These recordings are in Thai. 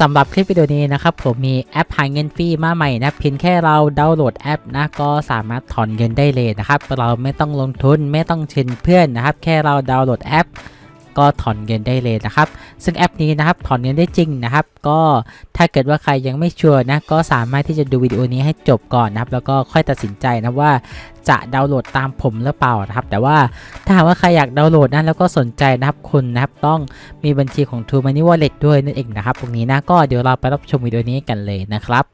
สำหรับคลิปวิดีโอนี้นะครับผมมีแอปหาเงินฟรีมาใหม่นะเพียงแค่เราดาวน์โหลดแอปนะก็สามารถถอนเงินได้เลยนะครับเราไม่ต้องลงทุนไม่ต้องเชิญเพื่อนนะครับ แค่เราดาวน์โหลดแอป ก็ถอนเงินได้เลยนะครับ ซึ่งแอปนี้นะครับถอนเงินได้จริงนะครับ ก็ถ้าเกิดว่าใครยังไม่ชัวร์นะก็สามารถที่จะดูวิดีโอนี้ให้จบก่อนนะครับ แล้วก็ค่อยตัดสินใจนะว่าจะดาวน์โหลดตามผมหรือเปล่านะครับ แต่ว่าถ้าหากว่าใครอยากดาวน์โหลดนะแล้วก็สนใจนะครับคุณนะครับต้องมีบัญชีของ True Money Wallet ด้วยนั่นเองนะครับตรงนี้นะก็เดี๋ยวเราไปรับชมวิดีโอนี้กันเลยนะครับ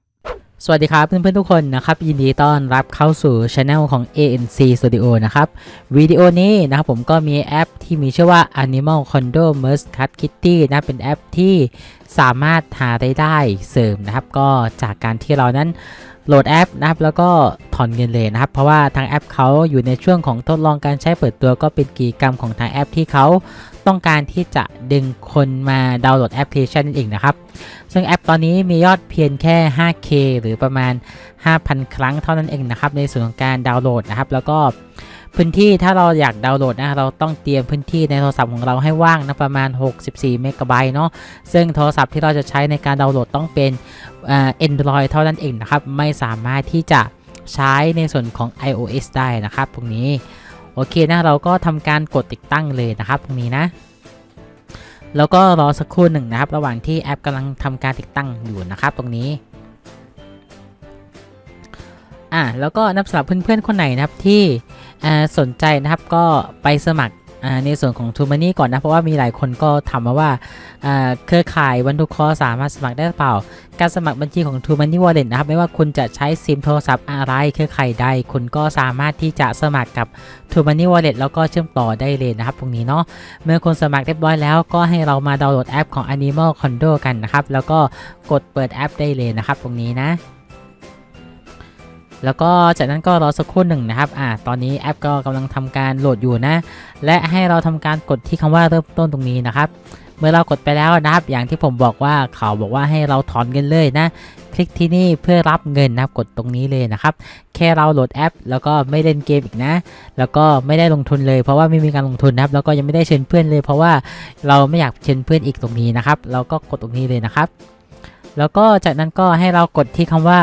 สวัสดีครับเพื่อนๆทุกคนนะครับยินดีต้อนรับเข้าสู่ช anel ของ ANC Studio นะครับวิดีโอนี้นะครับผมก็มีแอปที่มีชื่อว่า Animal Condo Merge Cut Kitty นะเป็นแอปที่สามารถหารายได้เสริมนะครับ ก็จากการที่เรานั้นโหลดแอปนะครับแล้วก็ถอนเงินเลยนะครับ เพราะว่าทางแอปเขาอยู่ในช่วงของทดลองการใช้เปิดตัวก็เป็นกิจกรรมของทางแอปที่เขา ต้องการที่จะดึงคนมาดาวน์โหลดแอปพลิเคชันนั่นเองนะครับ ซึ่งแอปตอนนี้มียอดเพียงแค่ 5K หรือประมาณ 5,000 ครั้งเท่านั้นเองนะครับ ในส่วนของการดาวน์โหลดนะครับ แล้วก็พื้นที่ถ้าเราอยากดาวน์โหลดนะเราต้องเตรียมพื้นที่ในโทรศัพท์ของเราให้ว่างนะประมาณ 64 เมกะไบต์เนาะซึ่งโทรศัพท์ที่เราจะใช้ในการดาวน์โหลดต้องเป็นเอ่อ Android เท่านั้นเองนะครับ ไม่สามารถที่จะใช้ในส่วนของ iOS ได้นะครับตรงนี้ โอเคนะเราก็ทำการกดติดตั้งเลยนะครับตรงนี้นะแล้วก็รอสักครู่หนึ่งนะครับ ระหว่างที่แอปกำลังทำการติดตั้งอยู่นะครับตรงนี้อะแล้วก็นับสำหรับเพื่อนๆคนไหนนะครับที่สนใจนะครับก็ไปสมัคร ในส่วนของ t ูมานี่ก่อนนะ เพราะว่ามีหลายคนก็ถามมาว่าเครือข่ายวันทุกคอสามารถสมัครได้หรือเปล่า การสมัครบัญชีของ t ูมานี่วอลเล็ตนะครับ ไม่ว่าคุณจะใช้ซิมโทรศัพท์อะไรเครือข่ายใด คุณก็สามารถที่จะสมัครกับ t ูมานี่วอลเล็ตแล้วก็เชื่อมต่อได้เลยนะครับตรงนี้เนาะเมื่อคุณสมัครเรียบร้อยแล้วก็ให้เรามาดาวน์โหลดแอปของ Animal Condo กันนะครับ แล้วก็กดเปิดแอปได้เลยนะครับตรงนี้นะ แล้วก็จากนั้นก็รอสักครู่หนึ่งนะครับอ่าตอนนี้แอปก็กำลังทำการโหลดอยู่นะ และให้เราทำการกดที่คำว่าเริ่มต้นตรงนี้นะครับ เมื่อเรากดไปแล้วนะครับ อย่างที่ผมบอกว่าเขาบอกว่าให้เราถอนเงินเลยนะ คลิกที่นี่เพื่อรับเงินนะครับ กดตรงนี้เลยนะครับ แค่เราโหลดแอป แล้วก็ไม่เล่นเกมอีกนะ แล้วก็ไม่ได้ลงทุนเลย เพราะว่าไม่มีการลงทุนนะครับ แล้วก็ยังไม่ได้เชิญเพื่อนเลย เพราะว่าเราไม่อยากเชิญเพื่อนอีกตรงนี้นะครับ เราก็กดตรงนี้เลยนะครับ แล้วก็จากนั้นก็ให้เรากดที่คำว่า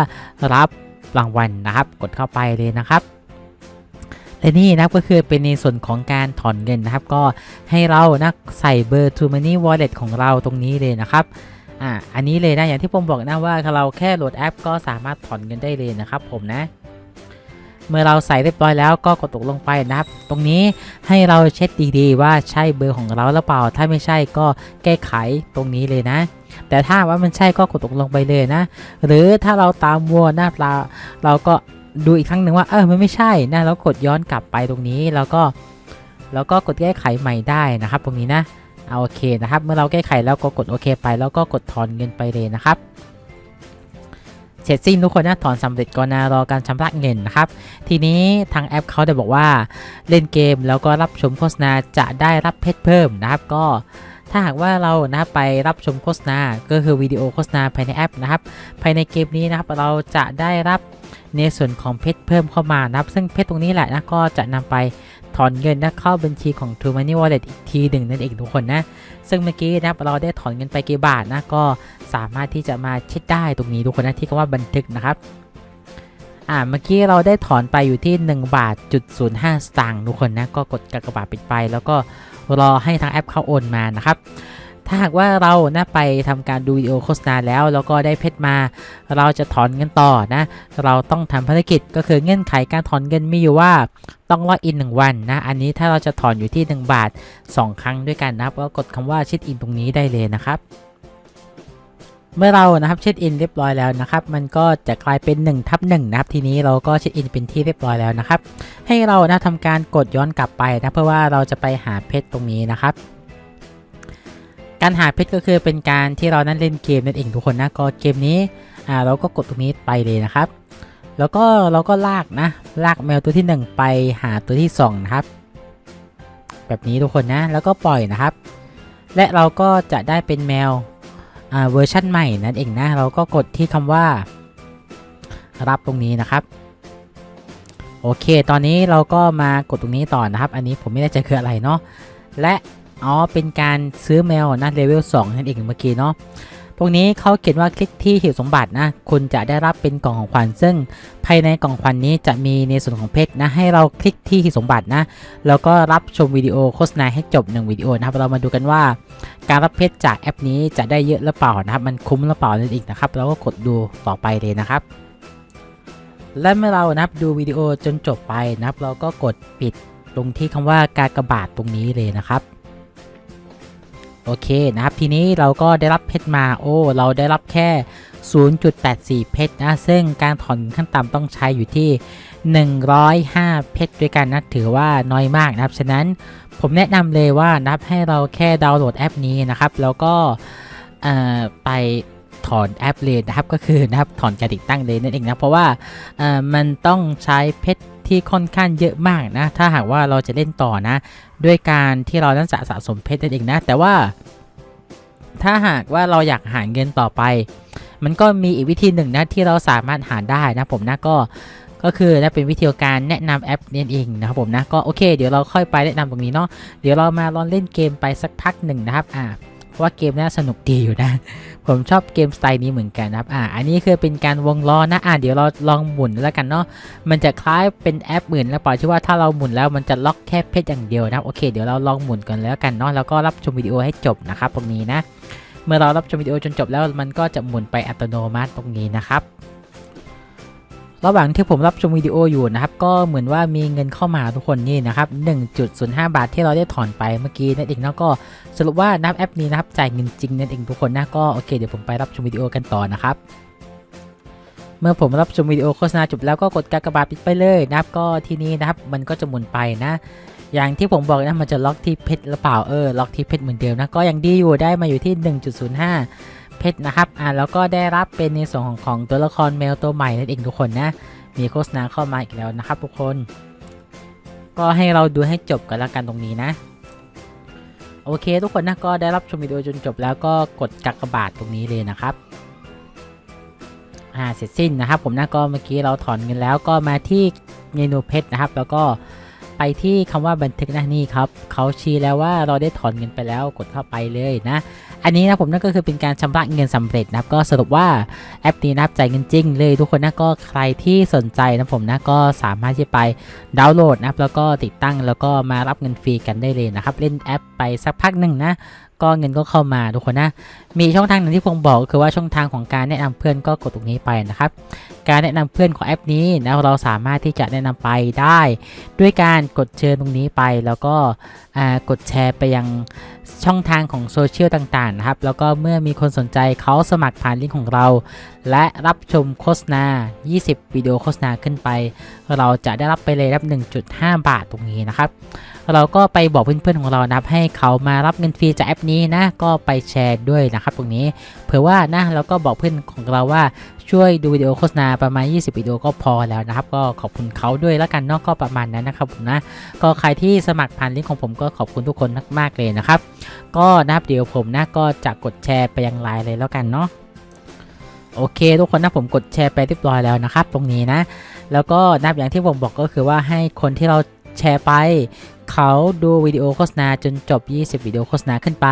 รับ รางวัลนะครับ กดเข้าไปเลยนะครับและนี่นะครับก็คือเป็นในส่วนของการถอนเงินนะครับ ก็ให้เรานะใส่เบอร์ True Money Wallet ของเราตรงนี้เลยนะครับอ่าอันนี้เลยนะอย่างที่ผมบอกนะว่าเราแค่โหลดแอป ก็สามารถถอนเงินได้เลยนะครับผมนะ เมื่อเราใส่เรียบร้อยแล้วก็กดตกลงไปนะครับ ตรงนี้ให้เราเช็คดีๆ ว่าใช่เบอร์ของเราหรือเปล่า ถ้าไม่ใช่ก็แก้ไขตรงนี้เลยนะ แต่ถ้าว่ามันใช่ก็กดตกลงไปเลยนะ หรือถ้าเราตามวัวนะเราเราก็ดูอีกครั้งหนึ่งว่าเออมันไม่ใช่นะแล้วกดย้อนกลับไปตรงนี้แล้วก็แล้วก็กดแก้ไขใหม่ได้นะครับ ตรงนี้นะเอาโอเคนะครับ เมื่อเราแก้ไขแล้วก็กดโอเคไป แล้วก็กดถอนเงินไปเลยนะครับ เสร็จสิ้นทุกคนนะถอนสำเร็จก่อนนะรอการชำระเงินนะครับ ทีนี้ทางแอปเขาได้บอกว่าเล่นเกมแล้วก็รับชมโฆษณาจะได้รับเพชรเพิ่มนะครับ ก็ถ้าหากว่าเรานะไปรับชมโฆษณา ก็คือวิดีโอโฆษณาภายในแอปนะครับ ภายในเกมนี้นะครับ เราจะได้รับในส่วนของเพชรเพิ่มเข้ามานะครับ ซึ่งเพชรตรงนี้แหละนะก็จะนำไป ถอนเงินนะเข้าบัญชีของ True Money Wallet อีกทีหนึ่งนั่นเองทุกคนนะ ซึ่งเมื่อกี้นะเราได้ถอนเงินไปกี่บาทนะก็สามารถที่จะมาเช็คได้ตรงนี้ทุกคนนะที่คำว่าบันทึกนะครับอ่าเมื่อกี้เราได้ถอนไปอยู่ที่ 1 บาทจุดศูนย์ห้าสตางค์ทุกคนนะก็กดกระบาดปิดไป แล้วก็รอให้ทางแอปเขาโอนมานะครับ ถ้าหากว่าเรานะไปทำการดูวิดีโอโฆษณาแล้วแล้วก็ได้เพชรมา เราจะถอนเงินต่อนะ เราต้องทำภารกิจก็คือเงื่อนไขการถอนเงินมีอยู่ว่าต้องล็อกอิน 1 วันนะ อันนี้ถ้าเราจะถอนอยู่ที่ 1 บาท 2 ครั้งด้วยกันนะครับ ก็กดคำว่าเช็คอินตรงนี้ได้เลยนะครับเมื่อเรานะครับเช็คอินเรียบร้อยแล้วนะครับ มันก็จะกลายเป็น1ทับ1นะครับ ทีนี้เราก็เช็คอินเป็นที่เรียบร้อยแล้วนะครับ ให้เรานะทำการกดย้อนกลับไปนะเพื่อว่าเราจะไปหาเพชรตรงนี้นะครับ การหาเพชรก็คือเป็นการที่เรานั้นเล่นเกมนั่นเองทุกคนนะก็เกมนี้อ่าเราก็กดตรงนี้ไปเลยนะครับ แล้วก็เราก็ลากนะลากแมวตัวที่ 1 ไปหาตัวที่2นะครับแบบนี้ทุกคนนะแล้วก็ปล่อยนะครับ และเราก็จะได้เป็นแมวอ่าเวอร์ชั่นใหม่นั่นเองนะ เราก็กดที่คำว่า รับตรงนี้นะครับ โอเค ตอนนี้เราก็มากดตรงนี้ต่อนะครับ อันนี้ผมไม่แน่ใจคืออะไรเนาะและ อ๋อ เป็นการซื้อแมวนะเลเวล2นั่นเองเมื่อกี้เนาะตรงนี้เขาเขียนว่าคลิกที่หีบสมบัตินะ คุณจะได้รับเป็นกล่องของขวัญซึ่งภายในกล่องขวัญนี้จะมีในส่วนของเพชรนะ ให้เราคลิกที่หีบสมบัตินะ แล้วก็รับชมวิดีโอโฆษณาให้จบ 1วิดีโอนะครับ เรามาดูกันว่า การรับเพชรจากแอปนี้จะได้เยอะหรือเปล่านะครับ มันคุ้มหรือเปล่านั่นเองนะครับ เราก็กดดูต่อไปเลยนะครับ และเมื่อเรานะครับดูวิดีโอจนจบไปนะครับ เราก็กดปิดตรงที่คำว่าการกระบาดตรงนี้เลยนะครับ โอเคนะครับ ทีนี้เราก็ได้รับเพชรมาโอ้เราได้รับแค่ 0.84 เพชรนะ ซึ่งการถอนขั้นต่ำต้องใช้อยู่ที่ 105 เพชรด้วยกันนะถือว่าน้อยมากนะครับ ฉะนั้นผมแนะนำเลยว่านะับให้เราแค่ดาวน์โหลดแอปนี้นะครับ แล้วก็ไป ถอนแอปเลยนะครับก็คือนะครับถอนการติดตั้งเลยนั่นเองนะเพราะว่าเอ่อมันต้องใช้เพชรที่ค่อนข้างเยอะมากนะ ถ้าหากว่าเราจะเล่นต่อนะ ด้วยการที่เรานั้นจะสะสมเพชรนั่นเองนะ แต่ว่า ถ้าหากว่าเราอยากหาเงินต่อไป มันก็มีอีกวิธีหนึ่งนะที่เราสามารถหาได้นะผมนะก็ก็คือนะเป็นวิธีการแนะนำแอปนี่เองนะครับผมนะก็โอเค เดี๋ยวเราค่อยไปแนะนำตรงนี้เนาะเดี๋ยวเรามาลองเล่นเกมไปสักพักหนึ่งนะครับอ่า ราะว่าเกมน่าสนุกดีอยู่นะ ผมชอบเกมสไตล์นี้เหมือนกันนะครับอ่าอันนี้คือเป็นการวงล้อนะอ่าเดี๋ยวเราลองหมุนแล้วกันเนาะมันจะคล้ายเป็นแอปอื่นแล้วปล่อยที่ว่าถ้าเราหมุนแล้วมันจะล็อกแค่เพชรอย่างเดียวนะโอเคเดี๋ยวเราลองหมุนกันแล้วกันเนาะแล้วก็รับชมวิดีโอให้จบนะครับตรงนี้นะ เมื่อเรารับชมวิดีโอจนจบแล้วมันก็จะหมุนไปอัตโนมัติตรงนี้นะครับ ระหว่างที่ผมรับชมวิดีโออยู่นะครับ ก็เหมือนว่ามีเงินเข้ามาทุกคนนี่นะครับ 1.05 บาทที่เราได้ถอนไปเมื่อกี้นั่นเองแล้วก็สรุปว่านับแอปนี้นะครับจ่ายเงินจริงนั่นเองทุกคนนะก็โอเคเดี๋ยวผมไปรับชมวิดีโอกันต่อนะครับเมื่อผมรับชมวิดีโอโฆษณาจบแล้วก็กดกากบาทปิดไปเลยนะครับ ก็ที่นี้นะครับ มันก็จะหมุนไปนะ อย่างที่ผมบอกนะมันจะล็อกที่เพชรหรือเปล่าเออล็อกที่เพชรเหมือนเดิมนะก็ยังดีอยู่ได้มาอยู่ที่ 1.05 เพชรนะครับอ่าแล้วก็ได้รับเป็นในส่วนของของตัวละครแมวตัวใหม่นั่นเองทุกคนนะ มีโฆษณาเข้ามาอีกแล้วนะครับทุกคน ก็ให้เราดูให้จบกันแล้วกันตรงนี้นะ โอเค ทุกคนนะก็ได้รับชมวิดีโอจนจบแล้วก็กดกักบาทตรงนี้เลยนะครับอ่าเสร็จสิ้นนะครับ ผมนะก็เมื่อกี้เราถอนเงินแล้วก็มาที่เมนูเพชรนะครับ แล้วก็ ไปที่คำว่าบันทึกนะนี่ครับเขาชี้แล้วว่าเราได้ถอนเงินไปแล้วกดเข้าไปเลยนะ อันนี้นะผมนั่นก็คือเป็นการชำระเงินสำเร็จนะครับ ก็สรุปว่าแอปนี้นะครับจ่ายเงินจริงเลยทุกคนนะก็ใครที่สนใจนะผมนะก็สามารถที่ไปดาวน์โหลดนะครับแล้วก็ติดตั้งแล้วก็มารับเงินฟรีกันได้เลยนะครับ เล่นแอปไปสักพักหนึ่งนะ ก็เงินก็เข้ามาทุกคนนะ มีช่องทางหนึ่งที่ผมบอกก็คือว่าช่องทางของการแนะนำเพื่อนก็กดตรงนี้ไปนะครับ การแนะนำเพื่อนของแอปนี้นะเราสามารถที่จะแนะนำไปได้ ด้วยการกดเชิญตรงนี้ไป แล้วก็กดแชร์ไปยังช่องทางของโซเชียลต่างๆนะครับ แล้วก็เมื่อมีคนสนใจเขาสมัครผ่านลิงก์ของเรา และรับชมโฆษณา 20 วิดีโอโฆษณาขึ้นไป เราจะได้รับไปเลยรับ 1.5 บาทตรงนี้นะครับ เราก็ไปบอกเพื่อนๆของเรานะครับให้เขามารับเงินฟรีจากแอปนี้นะก็ไปแชร์ด้วยนะครับตรงนี้เผื่อว่านะเราก็บอกเพื่อนของเราว่าช่วยดูวิดีโอโฆษณาประมาณ 20 วิดีโอก็พอแล้วนะครับ ก็ขอบคุณเขาด้วยแล้วกันนาะก็ประมาณนั้นนะครับผมนะก็ใครที่สมัครผ่านลิงก์ของผมก็ขอบคุณทุกคนมากๆเลยนะครับ ก็นะครับเดี๋ยวผมนะก็จะกดแชร์ไปยังไลน์เลยแล้วกันเนาะโอเค ทุกคนนะผมกดแชร์ไปเรียบร้อยแล้วนะครับ ตรงนี้นะ แล้วก็นับอย่างที่ผมบอกก็คือว่าให้คนที่เราแชร์ไป เขาดูวิดีโอโฆษณาจนจบ 20 วิดีโอโฆษณาขึ้นไป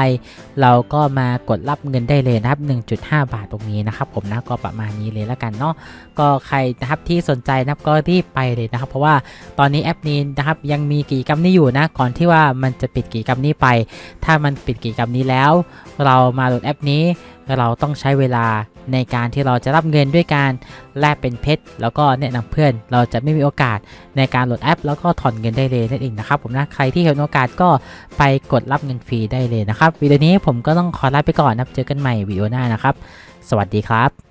เราก็มากดรับเงินได้เลยนะครับ 1.5 บาทตรงนี้นะครับ ผมนะก็ประมาณนี้เลยแล้วกันเนาะก็ใครนะครับที่สนใจนะครับก็รีบไปเลยนะครับ เพราะว่าตอนนี้แอปนี้นะครับยังมีกิจกรรมนี้อยู่นะก่อนที่ว่ามันจะปิดกิจกรรมนี้ไป ถ้ามันปิดกิจกรรมนี้แล้ว เรามาโหลดแอปนี้เราต้องใช้เวลา ในการที่เราจะรับเงินด้วยการแลกเป็นเพชรแล้วก็แนะนำเพื่อน เราจะไม่มีโอกาสในการโหลดแอป แล้วก็ถอนเงินได้เลยนั่นเองนะครับผมนะใครที่เห็นโอกาสก็ไปกดรับเงินฟรีได้เลยนะครับวิดีโอนี้ผมก็ต้องขอลาไปก่อนนะเจอกันใหม่วิดีโอหน้านะครับ สวัสดีครับ